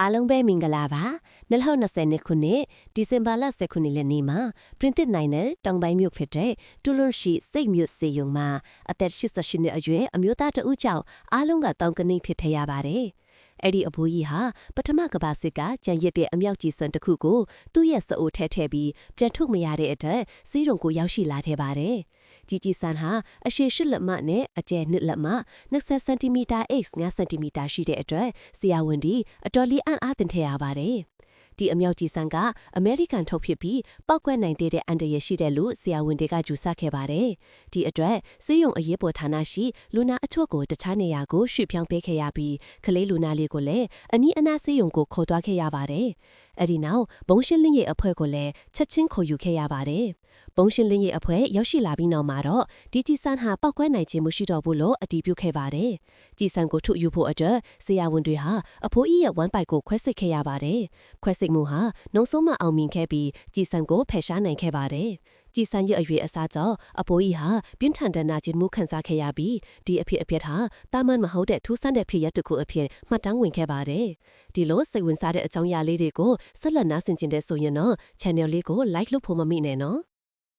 အားလုံးပဲမင်္ဂလာပါ2020ခုနှစ်ဒီဇင်ဘာလ10ခုနှစ်လက်နေ့မှာပြင်သစ်နိုင်ငံတောင်ပိုင်းမြို့ဖြစ်တဲ့တူလွန်ရှိစိတ်မြို့စေယုံမှာအသက်88နှစ်အရွယ်အမျိုးသားတဦးကြောင့်အားလုံးကတောင်ကနိဖြစ်ထရပါတယ် အဲ့ဒီအဘိုးကြီးဟာပထမကဘာစစ်ကကြံရစ်တဲ့အမြောက်ကြီးစံတစ်ခုကိုသူ့ရဲ့စအိုထဲထည့်ပြီးပြန်ထုတ်မရတဲ့အတွက်စီးရုံကိုရောက်ရှိလာခဲ့ပါတယ်။ជីជីဆန်ဟာအရှည်၈လက်မနဲ့အကျယ်၂လက်မ20စင်တီမီတာ x 9စင်တီမီတာရှိတဲ့အတွက်ဆရာဝန်ဒီအတော်လေးအံ့အားသင့်ထရပါတယ်။ ဒီအမြောက်ကြီးဆန်ကအမေရိကန်ထုတ်ဖြစ်ပြီးပောက်ကွက်နိုင်တဲ့အန်တရရှိတဲ့လို့ဆရာဝန်တွေကယူဆခဲ့ပါတယ်။ဒီအတွက်စေယုံအရေးပေါ်ဌာနရှိလူနာအချို့ကိုတခြားနေရာကိုရွှေ့ပြောင်းပေးခဲ့ရပြီးကလေးလူနာလေးကိုလည်းအနီးအနားစေယုံကိုခေါ်သွားခဲ့ရပါတယ်။ အဲ့ဒီနောက်ဘုံရှင်းလင်းရဲ့အဖွဲ့ကိုလည်းချက်ချင်းခေါ်ယူခဲ့ရပါတယ်။ဘုံရှင်းလင်းရဲ့အဖွဲ့ရောက်ရှိလာပြီးနောက်မှာတော့ဒီကြီးဆန်ဟာပောက်ကွဲနိုင်ခြင်းမရှိတော့ဘူးလို့အတည်ပြုခဲ့ပါတယ်။ကြီးဆန်ကိုထုတ်ယူဖို့အတွက်ဆရာဝန်တွေဟာအဖိုးကြီးရဲ့ဝမ်းပိုက်ကိုခွဲစိတ်ခဲ့ရပါတယ်။ခွဲစိတ်မှုဟာနောက်ဆုံးမှအောင်မြင်ခဲ့ပြီးကြီးဆန်ကိုဖယ်ရှားနိုင်ခဲ့ပါတယ်။ ကြီးဆန်ရဲ့အရွယ်အစားကြောင့်အဖိုးကြီးဟာပြင်းထန်တဲ့နာကျင်မှုခံစားခဲ့ရပြီးဒီအဖြစ်အပျက်ဟာတာမန်မဟုတ်တဲ့ထူးဆန်းတဲ့ဖြစ်ရပ်တစ်ခုအဖြစ်မှတ်တမ်းဝင်ခဲ့ပါတယ်။ဒီလိုစိတ်ဝင်စားတဲ့အကြောင်းအရာလေးတွေကိုဆက်လက်နားဆင်ကျင်တဲ့ဆိုရင်တော့ channel လေးကို like လုပ်ဖို့မမေ့နဲ့နော်။